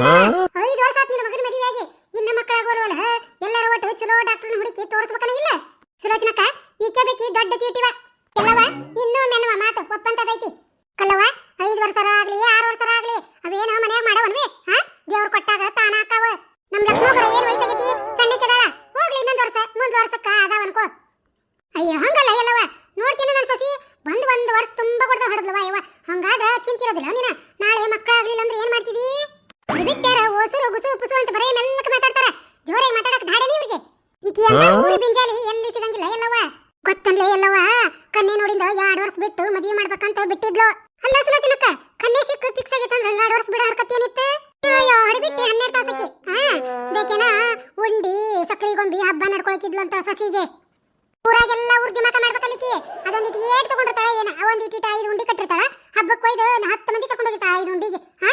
ಐದು ವರ್ಷ ಆತ್ ನಿನ್ನ ಮಗನ ಮದುವೆಯಾಗಿ. ಇನ್ನ ಮಕ್ಕಳಾಗೋಲ್ವಲ್ಲ ಎಲ್ಲರ ಒಟ್ಟು ಚಲೋ ಡಾಕ್ಟರ್ನ ಹುಡುಕಿ ತೋರಿಸ್ಬೇಕನ ಇಲ್ಲ? ಸುಲೋಚನಕ್ಕ, ಈಕ ಬೇಕಿ ದೊಡ್ಡ ತೀಟಿವ ಎಲ್ಲವ ಇನ್ನೂ ಮೆನ್ನುವ ಮಾತು, ಒಪ್ಪಂತದೈತಿ. ಕಲ್ಲವ ಐದು ವರ್ಷರ ಆಗ್ಲಿ, ಆರು ವರ್ಷರ ಆಗ್ಲಿ, ಅವೇನೋ ಮನೆಯಾಗ ಮಾಡವನ್ವಿ, ಹಾ? ದೇವ್ರು ಕೊಟ್ಟಾಗ ತಾನಾಕಾವ. ನಮ್ಮ ಲಕ್ಷ್ಮೋಗರ ಬಿಂಜಾಲಿ ಎಲ್ಲಿ ಸಿಗಂಗಿಲ್ಲ ಎಲ್ಲವ ಗೊತ್ತನ್ಲೆ ಎಲ್ಲವ ಕನ್ನೆ ನೋಡಿಂದ ಎರಡ್ ವರ್ಷ ಬಿಟ್ಟು ಮದುವೆ ಮಾಡ್ಬೇಕಂತ ಬಿಟ್ಟಿದ್ಲು. ಅಲ್ಲ ಸುಲೋಚನಕ್ಕ ಕನ್ನೆ ಸಿಕ್ಕ ಫಿಕ್ಸ್ ಆಗೈತಂದ್ರ ಎರಡ್ ವರ್ಷ ಬಿಡ ಹರ್ಕತ್ ಏನಿತ್ತು? ಅಯ್ಯೋ ಹೊಡಿಬಿಟ್ಟಿ ಹನ್ನೆರಡು ತಾಸಕ್ಕೆ ಹಾ? ಬೇಕೇನ? ಉಂಡಿ ಸಕ್ಕರೆ ಗೊಂಬಿ ಹಬ್ಬ ನಡ್ಕೊಳಕಿದ್ಲು ಅಂತ ಸಸಿಗೆ. ಊರಾಗೆಲ್ಲ ಉರ್ದಿ ಮತ ಮಾಡ್ಬೇಕಲ್ಲಿಕಿ ಅದೊಂದಿಟ್ಟು ಏಟ್ ತಗೊಂಡಿರ್ತಾಳ ಏನ? ಐದು ಉಂಡಿ ಕಟ್ಟಿರ್ತಾಳ. ಹಬ್ಬಕ್ಕೆ ಒಯ್ದು ಹತ್ತು ಮಂದಿ ಕರ್ಕೊಂಡು ಹೋಗಿರ್ತಾಳ ಐದು ಉಂಡಿಗೆ. ಹಾ?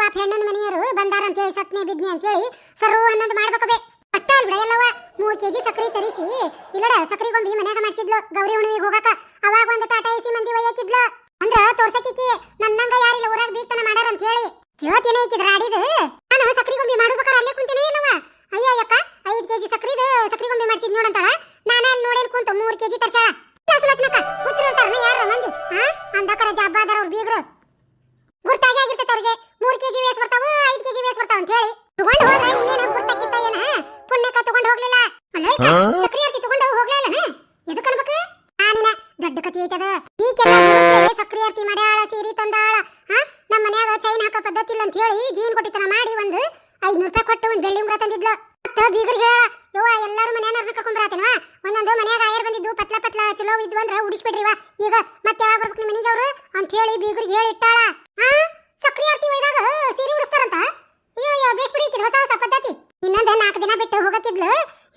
ಪಾಪ ಹೆಣ್ಣನ ಮನೆಯವರು ಬಂದಾರ ಅಂತೇಳಿ ಸತ್ನೆ ಬಿದ್ನಿ ಅಂತೇಳಿ ಸರ್ವ ಅನ್ನೋದು ಮಾಡ್ಬೇಕಬೇ ಅಷ್ಟೇ ಅಲ್ಬಿಡ ಎಲ್ಲವ ಮೂರ್ ಕೆಜಿ ಸಕ್ರಿ ತರಿಸಿ. ಇಲ್ಲಡ ಸಕ್ರಿ ಗೊಂಬಿ ಮನ್ಯಾಗ ಮಾಡ್ಸಿದ್ಲು ಗೌರಿ ಹುಣ್ಣಿಮೆಗೆ ಹೋಗಾಕ. ಅವಾಗ ಒಂದು ಟಾಟಾ ಎಸಿ ಮಂದಿ ಒಯ್ಯಾಕಿದ್ಲು. ಅಂದ್ರ ತೋರ್ಸಕಿಕ್ಕಿ ನನ್ನಂಗ ಯಾರಿಲ್ಲ, ಊರಾಗ ಬೀತನ ಮಾಡ್ಯಾರ ಅಂತ ಹೇಳಿ ಕೇಳ್ತೀನಿ ಈಕಿದ್ರ ಸಕ್ರಿ ಅನ್ಬೇಕು ನಾನಿನ ದೊಡ್ಡ ಕತಿ ಐತದ ಈ ಸಕ್ರಿ ಅರ್ತಿ ಮಾಡ್ಯಾಳ, ಸೀರಿ ತಂದಾಳ. ಹಾ ನಮ್ಮ ಮನ್ಯಾಗ ಚೈನ್ ಪದ್ಧತಿ ಇಲ್ಲ ಅಂತ ಹೇಳಿ ಜೀನ್ ಕೊಟ್ಟಿತನ ಮಾಡಿ ಒಂದು ಐದ್ನೂರು ರೂಪಾಯಿ ಕೊಟ್ಟು ಒಂದ್ ಬೆಳ್ಳಿ ತಂದಿದ್ಲು. ಮತ್ತ ಬೀಗರಿಗೆ ಹೇಳ, ಯವ್ವ, ಎಲ್ಲಾರು ಮನ್ಯಾನ ಕರ್ಕೊಂಡ್ ಬರತ್ತೇನವ? ಒಂದೊಂದು ಮನ್ಯಾಗ ಆಯರ್ ಬಂದಿದ್ದು, ಪತ್ಲ ಪತ್ಲ ಚಲೋ ಇದ್ವು ಅಂದ್ರ ಉಡಿಸ್ಬಿಡ್ರಿವ? ಈಗ ಮತ್ತೆ ಯಾವಾಗ ಬರ್ಬೇಕು ಅವ್ರು? ಅಂತ ಹೇಳಿ ಬೀಗರಿಗೆ ಹೇಳಿ ಇಟ್ಟಾಳ. ಹಾ ಸಕ್ರಿ ಆರ್ತಿ ಒಯ್ದಾಗ ಉಡಿಸ್ತಾರಂತ? ಅಯ್ಯೋ ಹೊಸ ಹೊಸ ಪದ್ಧತಿ. ನಾಲ್ಕು ದಿನ ಬಿಟ್ಟು ಹೋಗಕ್ಕಿದ್ಲು.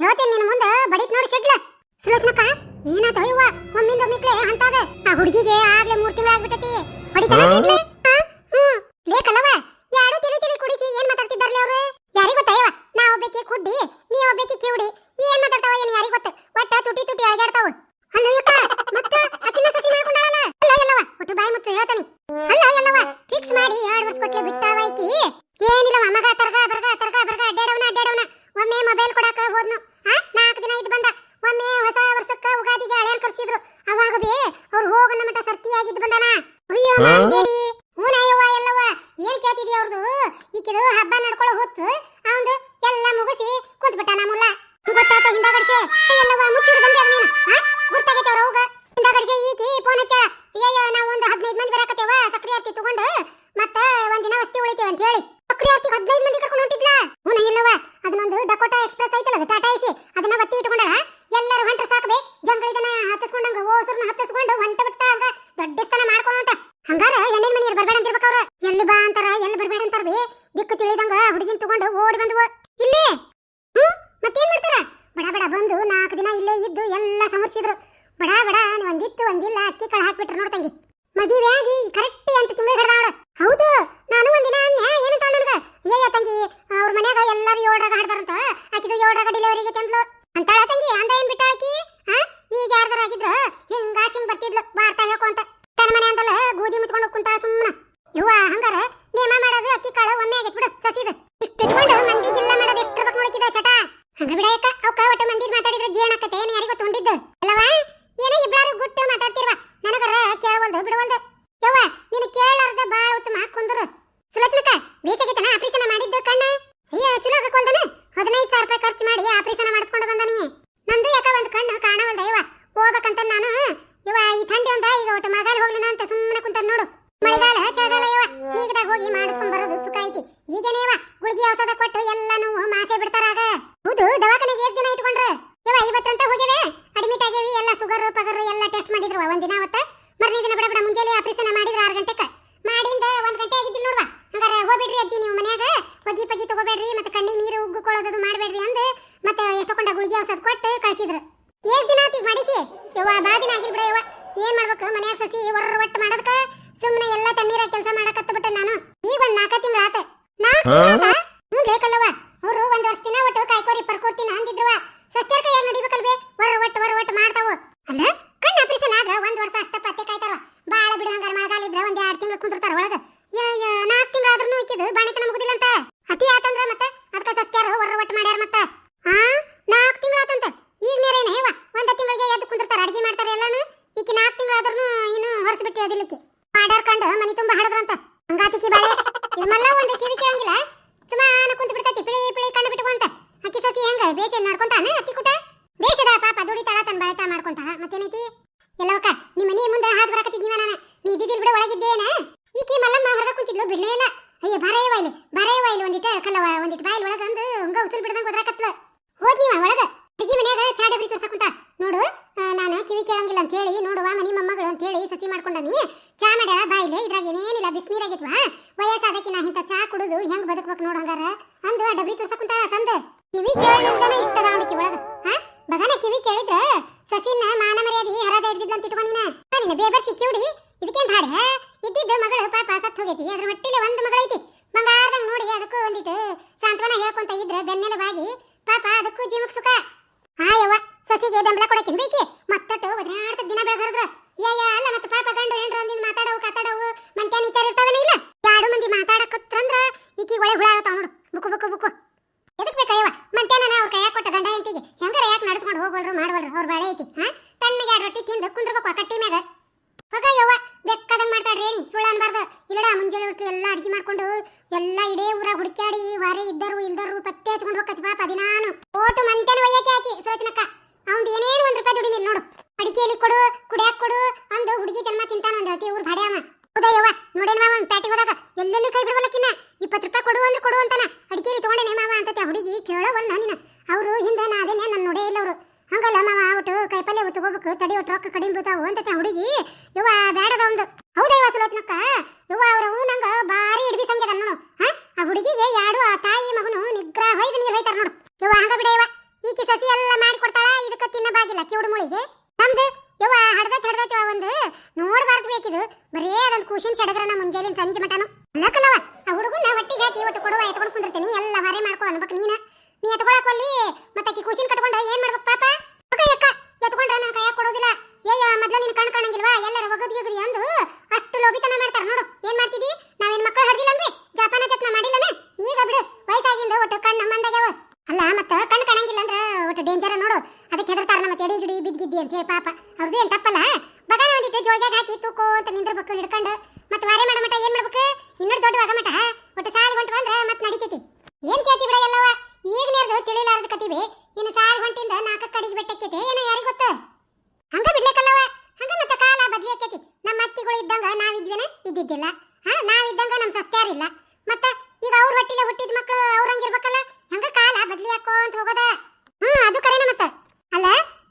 ಹೇಳ್ತೇನೆ ನಿನ್ನ ಮುಂದೆ ಬಡಿತ್ ನೋಡಿ ಶೆಡ್ಲ ಸುಲೋಚನಕ್ಕ ಏನಾತ ಅಯ್ಯವ್ವ ಒಮ್ಮಿಂದ ಒಮ್ಮಿಕ್ಲೆ ಅಂತಾದ ಆ ಹುಡುಗಿಗೆ ಆಗ್ಲೇ ಮೂರ್ ತಿಂಗಳು ಆಗ್ಬಿಟ್ಟತಿ. ಬಡಿತಾ ಶೆಡ್ಲೆ? ಹಾ? ಹ್ಮ್. ಲೇಕಲ್ಲವ ಯಾರು ತಿಳಿ ತಿಳಿ ಕುಡಿಸಿ ಏನ್ ಮಾತಾಡ್ತಿದ್ದಾರೆ ಅವ್ರು? ಯಾರಿಗ್ ಗೊತ್ತಾಯವ ನಾ ಒಬ್ಬಾಕಿ ಕುಡ್ಡಿ ನೀ ಒಬ್ಬಾಕಿ ಕಿವುಡಿ ಏನ್ ಮಾತಾಡ್ತಾವ ಏನ್ ಯಾರಿಗ್ ಗೊತ್ತ ಒಟ್ಟ ತುಟಿ ತುಟಿ ಅಳಗಾಡ್ತಾವ ಅಲ್ಲ ಇವಕ್ಕ ಮತ್ತ ಅಕಿನ ಸಸಿ ಮಾಡ್ಕೊಂಡಾಳಲ್ಲ ಅಲ್ಲ ಎಲ್ಲವ ಒಟ್ಟು ಬಾಯಿ ಮುಚ್ಚು ಹೇಳ್ತಾನಿ ಅಲ್ಲ ಎಲ್ಲವ ಫಿಕ್ಸ್ ಮಾಡಿ ಎರಡ್ ವರ್ಷ ಕೊಟ್ಲೆ ಬಿಟ್ಟಾಳ ಐಕಿ ಏನಿಲ್ಲವ ಮಗ ತರ್ಗ ಬರ್ಗ ತರ್ಗ ಬರ್ಗ ಅಡ್ಡಾಡವನ ಅಡ್ಡಾಡವನ ಒಮ್ಮೆ ಮೊಬೈಲ್ ಕೊಡಾಕ ಹೋದ್ನು ಹಾ ನಾಲ್ಕು ದಿನ ಇದ್ ಬಂದ ಒಮ್ಮೆ ಹೊಸ ವರ್ಷಕ್ಕ ಉಗಾದಿಗೆ ಹಳೆಯನ್ ಕರ್ಸಿದ್ರು ಅವಾಗ ಬೇ ಅವ್ರು ಹೋಗನ್ನ ಮಟ ಸರ್ತಿಯಾಗಿದ್ ಬಂದಾನ ಅಯ್ಯೋ ಮಾಂಗೇಡಿ ಹೂನಯ್ಯವ್ವ ಎಲ್ಲವ ಏನ್ ಕೇಳ್ತಿದ್ಯ ಅವ್ರದು? ಈಕಿದು ಹಬ್ಬ ನಡ್ಕೊಳ ಹೊತ್ತು ಅವಂದು ಎಲ್ಲ ಮುಗಿಸಿ ಕುಂತ್ ಬಿಟ್ಟ ನಮ್ಮಲ್ಲ ಗೊತ್ತಾತ ಹಿಂದಾಗಡ್ಸೆ ಎಲ್ಲವ ಮುಚ್ಚಿಡು ಬಂದೆ ನೀನು? ಹಾ? ಗೊತ್ತಾಗೈತೆ ಅವ್ರ ಹೋಗ. ಹಿಂದಾಗಡ್ಸೆ ಈಕಿ ಫೋನ್ ಹಚ್ಚಾಳ. ಅಯ್ಯಯ್ಯ ನಾವು ಒಂದು ಹದಿನೈದು ಮಂದಿ ಸಕ್ರಿ ಆರ್ತಿ ತಗೊಂಡು, ಮತ್ತ ಒಂದಿನ ವಸ್ತಿ ಉಳಿತೇವೆ ಅಂತ ಹೇಳಿ ಸಕ್ರಿ ಹದಿನೈದು ಮಂದಿ ಕರ್ಕೊಂಡು ಹೊಂಟಿದ್ಲ ಹೂನ ಎಲ್ಲವ ಅದನ್ನೊಂದು ಡಕೋಟಾ ಎಕ್ಸ್ಪ್ರೆಸ್ ಐತಲ್ಲ ಅದು ಟಾಟಾ ಎಸಿ ಅದನ್ನ ಒತ್ತಿ ಇಟ್ಕೊಂಡಾಳ ಎಲ್ಲರೂ ಹೊಂಟ್ರ ಸಾಕಬೇ ಜಂಗಳಿದನ ಹತ್ತಿಸ್ಕೊಂಡಂಗ ಓಸರ್ನ ಹತ್ತಿಸ್ಕೊಂಡು ಹೊಂಟ ಬಿಟ್ಟ ಅಂತ ದೊಡ್ಡ ಸ್ಥಾನ ಮಾಡ್ಕೊಂತ ಹಂಗಾರ ಹೆಣ್ಣಿನ ಮನೆಯವ್ರು ಬರ್ಬೇಡ ಅಂತಿರ್ಬೇಕು ಅವ್ರು ಎಲ್ಲಿ ಬಾ ಅಂತಾರ ಎಲ್ಲಿ ಬರ್ಬೇಡ ಅಂತಾರ ಬಿ ದಿಕ್ಕು ತಿಳಿದಂಗ ಹುಡುಗಿನ ತಗೊಂಡು ಓಡಿ ಬಂದ್ವು ಇಲ್ಲೇ ಹ್ಮ್ ಮತ್ತೇನ್ ಮಾಡ್ತಾರ ಬಡ ಬಡ ಬಂದು ನಾಲ್ಕು ದಿನ ಇಲ್ಲೇ ಇದ್ದು ಎಲ್ಲ ಸಮರ್ಸಿದ್ರು. ಬಡ ಬಡ ಒಂದಿತ್ತು, ಒಂದಿಲ್ಲ, ಅಕ್ಕಿ ಕಳ ಹಾಕ್ಬಿಟ್ರು ನೋಡ್ ತಂಗಿ. ಮದುವೆ ಆಗಿ ಕರೆಕ್ಟ್ ಎಂಟು ತಿಂಗಳು ಹಿಡ್ದ ಅವಳು. ಹೌದು, ನಾನು ಒಂದಿನ ಅನ್ಯ, ಏನು ನನಗ? ಅಯ್ಯಯ್ಯ ತಂಗಿ, ಅವ್ರ ಮನ್ಯಾಗ ಎಲ್ಲಾರು ಏಳ್ರಾಗ ಹಾಡ್ದಾರಂತ? ಆಕಿದು ಏಳ್ರಾಗ ಡೆಲಿವರಿಗೆ ತಂದ್ಲು. ಅಂತಾಳ ತಂಗಿ, ಅಂದ ಏನ್ ಬಿಟ್ಟಾಳಕಿ ಈಗ ಯಾರ್ದಾರ ಆಗಿದ್ರು ಹಿಂಗ್ ಬರ್ತಿದ್ಲು, ಬಾರ್ತಾ ಹೇಳ್ಕೊಂತ ತನ್ನ ಮನೆ ಅಂತಲ್ಲ ಗೋಧಿ ಮುಚ್ಕೊಂಡು ಕುಂತಾಳ ಸುಮ್ಮನ ಇವ್ವ ಹಂಗಾರ ನೇಮ ಮಾಡೋದು ಅಕ್ಕಿ ಕಾಳು ಒಮ್ಮೆ ಆಗೈತ್ ಬಿಡು ಸಸಿದ ಇಷ್ಟ ಇಟ್ಕೊಂಡು ಮಂದಿಗಿಲ್ಲ ಮಾಡೋದು ಎಷ್ಟು ಇರ್ಬೇಕು ನೋಡ್ಕಿದ ಚಟ ಹಂಗ ಬಿಡಾಯಕ ಅವಕ್ಕ ಒಟ್ಟ ಮಂದಿ ಮಾತಾಡಿದ್ರೆ ಜೀವನ ಆಕತೆ ಏನ್ ಯಾರಿಗೂ ತೊಂಡಿದ್ದು ಅಲ್ಲವಾ ಏನೋ ಇಬ್ಲಾರು ಗುಟ್ಟು ಮಾತಾಡ್ತಿರ್ವ ನನಗರ ಕೇಳವಲ್ದು ಬಿಡವಲ್ದು ಯವ್ವ ನೀನು ಕೇಳಾರ್ದ ಬಾಳ ಉತ್ತಮ ಕುಂದ್ರು ಸುಲತ್ನಕ ಬೇಸಾಗಿತನ ಆಪರೇಷನ್ ಮಾಡಿದ್ದು ಕಣ್ಣ ಅಯ್ಯ ಚಲೋ ಆಗಕ್ವಲ್ದನ ಹದಿನೈದು ಸಾವಿರ ರೂಪಾಯಿ ಖರ್ಚು ಮಾಡಿ ಆಪರೇಷನ್ ಮಾಡಿಸ್ಕೊಂಡು ಬಂದಾನಿ ನಂದು ಯಾಕ ಒಂದ್ ಕಣ್ಣು ಕಾಣವಲ್ದ ಯವ್ವ ಹೋಗ್ಬೇಕಂತ ನಾನು ಇವ ಈ ಥಂಡಿ ಒಂದ ಈಗ ಒಟ್ಟು ಮಳೆಗಾಲ ಹೋಗ್ಲಿನ ಅಂತ ಸುಮ್ಮನೆ ಕುಂತ ನೋಡು ಮಳೆಗಾಲ ಚಳಿಗಾಲ ಇವ ಈಗದಾಗ ಹೋಗಿ ಮಾಡಿಸ್ಕೊಂಡ್ ಬರೋದು ಸುಖ ಐತಿ ಈಗೇನೇ ಇವ ಗುಳಿಗೆ ಔಷಧ ಕೊಟ್ಟು ಎಲ್ಲಾನು ಮಾಸೆ ಬಿಡ್ತಾರಾಗ ಹೌದು ದವಾಖಾನೆಗೆ ಎಷ್ಟ್ ದಿನ ಇಟ್ಕೊಂಡ್ರೆ ಇವ ಇವತ್ತಂತ ಹೋಗಿವೆ ಅಡ್ಮಿಟ್ ಆಗೇವಿ ಎಲ್ಲ ಸುಗರ್ ಪಗರ್ ಎಲ್ಲ ಒಂದಿನ ಅವತ್ತ ಮರನೇ ದಿನ ಬಿಡ ಬಿಡ ಮುಂಜಾನೆ ಆಪರೇಷನ್ ಮಾಡಿದ್ರ ಆರು ಗಂಟೆಕ. ಮಾಡಿಂದ ಒಂದ್ ಗಂಟೆ ಆಗಿದ್ದಿಲ್ಲ ನೋಡ್ವಾ. ಹಂಗಾರ ಹೋಗ್ಬೇಡ್ರಿ ಅಜ್ಜಿ ನೀವು ಮನ್ಯಾಗ ಒಗ್ಗಿ ಪಗ್ಗಿ ತಗೋಬೇಡ್ರಿ, ಮತ್ತೆ ಕಣ್ಣಿ ನೀರು ಉಗ್ಗುಕೊಳ್ಳೋದು ಮಾಡಬೇಡ್ರಿ ಅಂದ, ಮತ್ತೆ ಎಷ್ಟೊಕೊಂಡ ಗುಳಿಗೆ ಔಷಧ ಕೊಟ್ಟು ಕಳಿಸಿದ್ರು. ಏಸ್ ದಿನ ಆತೀಗ ಮಾಡಿಸಿ? ಯವ್ವ ಬಾ ದಿನ ಆಗಿಲ್ ಬಿಡ ಯವ್ವ. ಏನ್ ಮಾಡ್ಬೇಕು? ಮನ್ಯಾಗ ಸಸಿ ಹೊರ ಒಟ್ಟು ಮಾಡೋದಕ್ಕ ಸುಮ್ಮನೆ ಎಲ್ಲ ತಣ್ಣೀರ ಕೆಲಸ ಮಾಡಕತ್ತ ಬಿಟ್ಟೆ ನಾನು. ಈಗ ಒಂದ್ ನಾಲ್ಕ ತಿಂಗಳಾತ ನಾಲ್ಕು ಆಗೈತ್ವಾ ವಯಸ್ಸಾದಕಿನ ಇಂಥ ಚಹಾ ಕುಡಿದು ಹೆಂಗ್ ಬದುಕ್ಬೇಕು ನೋಡು ಹಂಗಾರ? ಅಂದು ಆ ಡಬ್ರಿ ತೋರ್ಸ ಕುಂತಾಳ ತಂದ? ಕಿವಿ ಕೇಳಿದ್ರೆ ಇಷ್ಟ ಅದ ಅವನಿಗೆ ಒಳಗ. ಹಾ? ಬಗನ ಕಿವಿ ಕೇಳಿದ್ರ? ಸಸಿನ ಮಾನ ಮರ್ಯಾದಿ ಹರಾಜ ಹಿಡಿದಿದ್ದಂತ ಇಟ್ಕೊ ನೀನ? ನಿನ್ನ ಬೇಬರ್ ಸಿಕ್ಕಿವಿಡಿ ಇದಕ್ಕೇನ್ ಹಾಡೆ ಇದ್ದಿದ್ದ ಮಗಳು ಪಾಪ ಸತ್ತು ಹೋಗೈತಿ, ಅದ್ರ ಹೊಟ್ಟಿಲಿ ಒಂದು ಮಗಳೈತಿ. ಬಂಗಾರದಂಗ್ ನೋಡಿ ಅದಕ್ಕೂ ಒಂದಿಟ್ಟು ಸಾಂತ್ವನ ಹೇಳ್ಕೊಂತ ಇದ್ರೆ ಬೆನ್ನೆಲುಬಾಗಿ ಮಾಡ್ಕೊಂಡು ಎಲ್ಲ ಇಡೇ ಊರಾಗ ಹುಡುಕ್ಯಾಡಿ ವಾರಿ ಇದ್ದರು ಇಲ್ದರು ಪತ್ತೆ ಹಚ್ಕೊಂಡು ಹೋಗತಿ ಪಾಪ ದಿನಾನು ಓಟು ಮಂತೆನ ಒಯ್ಯಕ್ಕೆ ಹಾಕಿ ಸುರಚನಕ್ಕ. ಅವ್ನ್ದು ಏನೇನು ಒಂದ್ ರೂಪಾಯಿ ದುಡಿಮಿಲ್ಲ ನೋಡು. ಅಡಿಕೆಯಲ್ಲಿ ಕೊಡು, ಕುಡಿಯಾಕ ಕೊಡು, ಅಂದು ಹುಡುಗಿ ಜನ್ಮ ತಿಂತಾನ ಒಂದ್ ಅತಿ ಊರು ಭಾಡ್ಯಾವ ಹೌದಯ್ಯವ್ವ ನೋಡೇನ ಮಾವ ಪ್ಯಾಟಿಗೆ ಹೋದಾಗ? ಎಲ್ಲೆಲ್ಲಿ ಕೈ ಬಿಡವಲ್ಲಕ್ಕಿನ್ನ? ಇಪ್ಪತ್ತು ರೂಪಾಯಿ ಕೊಡು ಅಂದ್ರೆ ಕೊಡು ಅಂತಾನ. ಅಡಿಕೆಯಲ್ಲಿ ತಗೊಂಡೇನೆ ಮಾವ ಅಂತ ಹುಡುಗಿ ಕೇಳೋವಲ್ಲ ನೀನ? ಅವರು ಹಿಂದೆ ನಾ ಅದೇನೆ ನನ್ನ ನೋಡೇ ಇಲ್ಲ ಅವರು ಹಂಗಲ್ಲ ಮಾವ, ಒಟ್ಟು ಕೈಪಲ್ಯ ತಗೋಬೇಕು ತಡಿ ಒಟ್ಟು ರೊಕ್ಕ ಕಡಿಮೆ ಬೀಳ್ತಾವು ಅಂತ ಹುಡುಗಿ. ಇವ ಬೇಡದ ಒಂದು ಹೌದಯ್ಯವ ಸುಲೋಚನಕ್ಕ? ಇವ ಅವ್ರ ನಂಗ ಬಾರಿ ಹಿಡ್ಬಿ ಸಂಗ್ಯದ ನೋಡು. ಹಾ? ಆ ಹುಡುಗಿಗೆ ಯಾಡು, ಆ ತಾಯಿ ಮಗನು ನಿಗ್ರಹ ಹೊಯ್ದು ನೀರು ಹೋಯ್ತಾರ ನೋಡು. ಇವ ಹಂಗ ಬಿಡ ಇವ ಈಕಿ ಸಸಿ ಎಲ್ಲ ಮಾಡಿ ಕೊಡ್ತಾಳ, ಇದಕ್ಕ ತಿನ್ನ ಬಾಗಿಲ್ಲ ಕಿವುಡು ಮುಳಿಗೆ. ನಮ್ದು. ಯವ್ವ, ಹಡ್ದತ್ ಹಡ್ದತ್ ಒಂದು. ನೋಡ್ಬಾರ್ದು ಬೇಕಿದು ಬರೇ ಅದೊಂದು ಕೂಸಿನ ಸಡಗ್ರನ ಮುಂಜಾನೆ ಸಂಜೆ ಮಟನು. ಅನ್ನಕಲ್ಲವ ಆ ಹುಡುಗನ ಒಟ್ಟಿಗೆ ಹಾಕಿ ಒಟ್ಟು ಕೊಡುವ ಎತ್ಕೊಂಡು ಕುಂದಿರ್ತೀನಿ. ಎಲ್ಲ ಹೊರೆ ಮಾಡ್ಕೊ ಅನ್ಬೇಕು ನೀನ. ನೀ ಎತ್ಕೊಳಕ್ ಅಲ್ಲಿ ಮತ್ತೆ ಆಕಿ ಕೂಸಿನ ಕಟ್ಕೊಂಡ ಏನ್ ಮಾಡ್ಬೇಕು ಪಾಪ? ಅಕ್ಕ ಯಕ್ಕ ಎತ್ಕೊಂಡ್ರೆ ನನ್ನ ಕೈಯಾಗ ಕೊಡೋದಿಲ್ಲ. ಏಯ್ಯ ಮೊದ್ಲ ನಿನ್ ಕಣ್ ಕಾಣಂಗಿಲ್ವಾ? ಎಲ್ಲರ ಒಗದ್ ಅಂದು ಅಷ್ಟು ಲೋಭಿತನ ಮಾಡ್ತಾರ ನೋಡು ಏನ್ ಮಾಡ್ತಿದಿ ನಾವೇನ್ ಮಕ್ಕಳು ಹಡ್ದಿಲ್ಲ ಅಂದ್ರೆ ಜಪಾನ ಜತ್ನ ಮಾಡಿಲ್ಲನ ಈಗ ಬಿಡು ವಯಸ್ಸಾಗಿಂದ ಒಟ್ಟು ಕಣ್ಣು ಮಂದಾಗ್ಯಾವ ಅಲ್ಲ ಮತ್ತ ಕಣ್ ಕಾಣಂಗಿಲ್ಲ ಅಂದ್ರ ಒಟ್ಟು ಡೇಂಜರ್ ನೋಡು ಅದಕ್ಕೆ ಹೆದರ್ತಾರ ನಮ್ಮ ಎಡಿ ಗಿಡಿ ಬಿದ್ದಿದ್ದಿ ಅಂತ ಹೇಳಿ ಪಾಪ ಅವ್ರದ್ದು ಏನ್ ತಪ್ಪಲ್ಲ ಬಗಾನ ಒಂದಿಟ್ಟು ಜೋಳ್ಗ್ಯಾಗ ಹಾಕಿ ತೂಕೋ ಅಂತ ನಿಂದ್ರಬೇಕು ಹಿಡ್ಕೊಂಡು ಮತ್ತೆ ವಾರೆ ಮಾಡೋ ಮಟ ಏನ್ ಮಾಡ್ಬೇಕು ಇನ್ನೊಂದು ದೊಡ್ಡ ಮಟ ಒಟ್ಟು ಸಾಲಿ ಹೊಂಟು ಅಂದ್ರ ಮತ್ ನಡಿತೈತಿ ಏನ್ ಕೇಳ್ತಿ ಬಿಡ ಎಲ್ಲವ ಈಗ ನೇರ್ದು ಕತಿವಿ ಇನ್ನು ಸಾರ್ ಹೊಂಟಿಂದ ನಾಲ್ಕು ಕಡಿಗೆ ಬೆಟ್ಟಕ್ಕೆ ಏನೋ ಯಾರಿಗ್ ಗೊತ್ತ ಹಂಗ ಬಿಡ್ಲಿಕ್ಕಲ್ಲವ ಹಂಗ ಮತ್ತೆ ಕಾಲ ಬದ್ಲಿ ಆಕೈತಿ ನಮ್ಮ ಅತ್ತಿಗಳು ಇದ್ದಂಗ ನಾವಿದ್ವೇನ ಇದ್ದಿದ್ದಿಲ್ಲ ಹಾ ನಾವಿದ್ದಂಗ ನಮ್ ಸಸ್ತ್ಯಾರಿಲ್ಲ ಮತ್ತ ಈಗ ಅವ್ರ ಹೊಟ್ಟಿಲೆ ಹುಟ್ಟಿದ ಮಕ್ಕಳು ಅವ್ರಂಗಿರ್ಬೇಕಲ್ಲ ಹಂಗ ಕಾಲ ಬದ್ಲಿ ಹಾಕೋ ಅಂತ ಹೋಗೋದ ಹ್ಮ್ ಅದು ಕರೆನ ಮತ್ತ ಅಲ್ಲ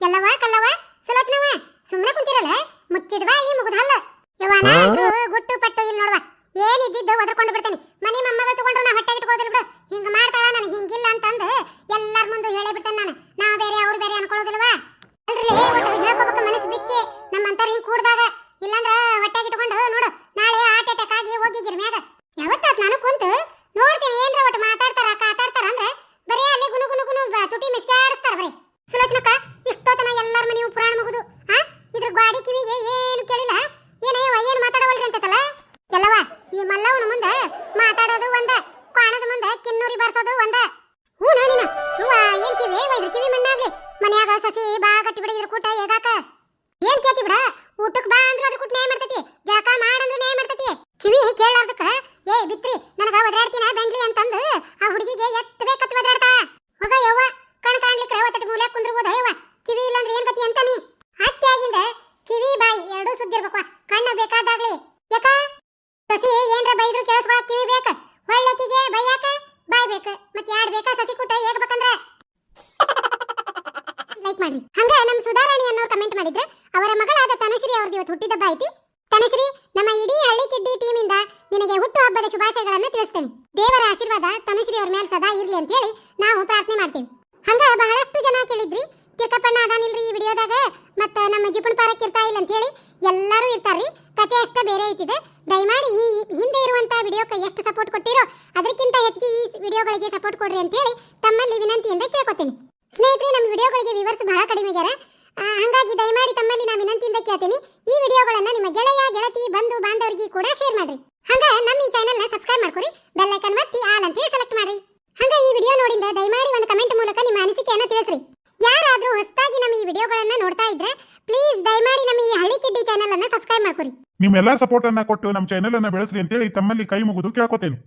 ಎಲ್ಲವ ಕಲ್ಲವ ಸುಲೋಚನವ ಸುಮ್ಮನೆ ಕುಂತಿರಲ್ಲ ಮುಚ್ಚಿದ ಬಾಯಿ ಮುಗುದ ಹಲ್ಲ ಯವ್ವ ನಾಯ್ತು ಗುಟ್ಟು ಪಟ್ಟು ಇಲ್ಲಿ ನೋಡುವ ಏನ್ ಇದ್ದಿದ್ದು ಒದರ್ಕೊಂಡು ಬಿಡ್ತೇನೆ ಮನೆ ಮೊಮ್ಮಗಳು ತಗೊಂಡ್ರು ನಾ ಹೊಟ್ಟೆ ಇಟ್ಕೋದಿಲ್ಲ ಬಿಡು ಹಿಂಗ ಮಾಡ್ತಾಳ ನನಗೆ ಹಿಂಗಿಲ್ಲ ಅಂತಂದು ಎಲ್ಲಾರ ಮುಂದೆ ಹೇಳೇ ಬಿಡ್ತೇನೆ ನಾನು ನಾ ಬೇರೆ ಅವ್ರು ಬೇರೆ ಅನ್ಕೊಳ್ಳೋದಿಲ್ವಾ ಅಲ್ರಿ ಒಟ್ಟು ಹೇಳ್ಕೋಬೇಕು ಮನಸ್ಸು ಬಿಚ್ಚಿ ನಮ್ಮಂತಾರ ಹಿಂಗ್ ಕೂಡ್ದಾಗ ಇಲ್ಲಂದ್ರ ಹೊಟ್ಟೆಗೆ ಇಟ್ಕೊಂಡು ನೋಡು ನಾಳೆ ಹಾರ್ಟ್ ಅಟ್ಯಾಕ್ ಆಗಿ ಹೋಗಿಗಿರ್ ಮ್ಯಾಗ ಯಾವತ್ತಾತ್ ನಾನು ಕುಂತು ನೋಡ್ತೀನಿ ಏನ್ರ ಒಟ್ಟು ಮಾತಾಡ್ತಾರ ಕಾತಾಡ್ತಾರ ಅಂದ್ರೆ ಬರೀ ಅಲ್ಲಿ ಗುನು ಗುನು ಗುನು ಬ- ತುಟಿ ಮಿಸ್ಕಾಡಿಸ್ತಾರ ಬರೀ ಸುಲೋಚನಕ್ಕ ಇಷ್ಟೋತನ ಎಲ್ಲಾರ ಮನೆಯು ಪುರಾಣ ಮುಗುದು ಆ ಇದ್ರ ಗ್ವಾಡಿ ಕಿವಿಗೆ ಏನು ಕೇಳಿಲ್ಲ ಏನಯ್ಯವ ಏನು ಮಾತಾಡವಲ್ರಿ ಅಂತತಲ್ಲ ಎಲ್ಲವ ಈ ಮಲ್ಲವನ ಮುಂದೆ ಮಾತಾಡೋದು ಒಂದ ಕಾಣದ ಮುಂದೆ ಕಿನ್ನೂರಿ ಬಾರ್ಸೋದು ಒಂದ ಹ್ಞೂ ನಾನಿನ ಹೂವ ಏನ್ ಕಿವಿ ಇದ್ರ ಕಿವಿ ಮಣ್ಣಾಗ್ಲಿ ಸಸಿ ಬಾ ಗಟ್ಟಿ ಬಿಡ ಇದ್ರ ಕೂಟ ಹೇಗಾಕ ಏನ್ ಕೇತಿ ಬಿಡ ಊಟಕ್ ಬಾ ಅಂದ್ರ ಅದ್ರ ಕೂಟ ನ್ಯಾಯ ಮಾಡ್ತತಿ. ಜಳಕ ಮಾಡಂದ್ರ ನ್ಯಾಯ ಮಾಡ್ತತಿ. ಕಿವಿ ಕೇಳಾರ್ದಕ್ಕ ಏ, ಬಿತ್ರಿ, ನನಗ ಒದ್ರಾಡ್ತೀನ ಬೆಂಡ್ಲಿ ಅಂತಂದು ಆ ಹುಡುಗಿಗೆ ಎತ್ತ ಬೇಕತ್ ಒದ್ರಾಡ್ತಾ? ಹೋಗ ಯವ್ವ, ಕಣ್ ಕಾಣ್ಲಿಕ್ಕೆ ಒತ್ತಟ ಮೂಲೆ ಕುಂದ್ರಬೋದ ಯವ್ವ? ಕಿವಿ ಇಲ್ಲಂದ್ರ ಏನ್ ಗತಿ ಅಂತ ನೀ? ಅತ್ತೆ ಆಗಿಂದ ಕಿವಿ ಬಾಯಿ ಎರಡೂ ಸುದ್ದಿರ್ಬೇಕು ಕಣ್ಣ ಬೇಕಾದಾಗ್ಲಿ. ಯಾಕ? ಸಸಿ ಏನ್ರ ಬೈದ್ರು ಕೇಳಿಸ್ಕೊಳಕ್ ಕಿವಿ ಬೇಕ? ಒಳ್ಳೆಕಿಗೆ ಬೈಯಾಕ? ಬಾಯ್ ಬೇಕ ಮತ್ತೆ ಯಾಡ್ ಬೇಕಾ ಸಸಿ ಕೂಟ? ಹೇಗ್ಬೇಕಂದ್ರ ಲೈಕ್ ಮಾಡ್ರಿ. ಹಂಗೆ ನಮ್ಮ ಸುಧಾರಾಣಿ ಅನ್ನೋರು ಕಮೆಂಟ್ ಮಾಡಿದ್ರೆ, ಅವರ ಮಗಳಾದ ತನುಶ್ರೀ ಅವ್ರದ್ದು ಇವತ್ತು ಹುಟ್ಟಿದಬ್ಬ ಐತಿ. ತನುಶ್ರೀ, ನಮ್ಮ ಇಡೀ ಹಳ್ಳಿ ಕಿಡ್ಡಿ ಇಂದ ನಿನಗೆ ಹುಟ್ಟು ಹಬ್ಬದ ಶುಭಾಶಯಗಳನ್ನು ತಿಳಿಸ್ತೇನೆ. ದೇವರ ಆಶೀರ್ವಾದ ತನುಶ್ರೀ ಅವ್ರ ಮೇಲೆ ಸದಾ ಇರಲಿ ಅಂತ ಹೇಳಿ ನಾವು ಪ್ರಾರ್ಥನೆ ಮಾಡ್ತೀವಿ. ಹಂಗ ಬಹಳಷ್ಟು ಜನ ಕೇಳಿದ್ರಿ. ತಿರ್ಕಪ್ಪಣ್ಣ ಅದಾನಿಲ್ರಿ ಈ ವಿಡಿಯೋದಾಗ, ಮತ್ತ ನಮ್ಮ ಜಿಪುಣ ಪಾರಕ್ ಇರ್ತಾ ಇಲ್ಲ ಅಂತ ಹೇಳಿ ಎಲ್ಲರೂ ಇರ್ತಾರ್ರಿ. ಕತೆ ಅಷ್ಟೇ ಬೇರೆ ಐತಿದೆ. ದಯಮಾಡಿ ಈ ಹಿಂದೆ ಇರುವಂತ ವಿಡಿಯೋಕ್ಕೆ ಎಷ್ಟು ಸಪೋರ್ಟ್ ಕೊಟ್ಟಿರೋ, ಅದಕ್ಕಿಂತ ಹೆಚ್ಚಿಗೆ ಈ ವಿಡಿಯೋಗಳಿಗೆ ಸಪೋರ್ಟ್ ಕೊಡ್ರಿ ಅಂತ ಹೇಳಿ ತಮ್ಮಲ್ಲಿ ವಿನಂತಿಯಿಂದ ಕೇಳ್ಕೊತೀನಿ. ಸ್ನೇಹಿತರೆ, ನಮ್ಮ ವಿಡಿಯೋಗಳಿಗೆ ವಿವರ್ಸ್ ಬಹಳ ಕಡಿಮೆ ಆಗ್ಯಾರ ಹಂಗಾಗಿ ದಯಮಾಡಿ ತಮ್ಮಲ್ಲಿ ನಾ ವಿನಂತಿಯಿಂದ ಕೇಳ್ತೀನಿ. ಈ ವಿಡಿಯೋಗಳನ್ನ ನಿಮ್ಮ ಗೆಳೆಯ, ಗೆಳತಿ, ಬಂಧು, ಬಾಂಧವರಿಗೆ ಕೂಡ ಶೇರ್ ಮಾಡ್ರಿ. ಹಂಗ ನಮ್ಮ ಈ ಚಾನೆಲ್ನ ಸಬ್ಸ್ಕ್ರೈಬ್ ಮಾಡ್ಕೊರಿ ಬೆಲ್ ಒತ್ತಿ ಆಲ್ ಅಂತ ಹೇಳಿ ಸೆಲೆಕ್ಟ್ ಮಾಡ್ರಿ. ಹಂಗ ಈ ವಿಡಿಯೋ ನೋಡಿಂದ ದಯಮಾಡಿ ಒಂದು ಕಮೆಂಟ್ ಮೂಲಕ ನಿಮ್ಮ ಅನಿಸಿಕೆಯನ್ನು ತಿಳಿಸ್ರಿ. ಯಾರಾದ್ರೂ ಹೊಸದಾಗಿ ನಮ್ಮ ಈ ವಿಡಿಯೋಗಳನ್ನ ನೋಡ್ತಾ ಇದ್ರೆ ಪ್ಲೀಸ್ ದಯಮಾಡಿ ನಮ್ಮ ಈ ಹಳ್ಳಿ ಕಿಡ್ಡಿ ಚಾನೆಲ್ ಅನ್ನ ಸಬ್ಸ್ಕ್ರೈಬ್ ಮಾಡ್ಕೊರಿ. ನಿಮ್ಮೆಲ್ಲಾ ಸಪೋರ್ಟ್ ಅನ್ನ ಕೊಟ್ಟು ನಮ್ಮ ಚಾನೆಲ್ ಅನ್ನ ಬೆಳೆಸ್ರಿ ಅಂತೇಳಿ ತಮ್ಮಲ್ಲಿ ಕೈ ಮುಗಿದು ಕೇಳ್ಕೊತೇನೆ.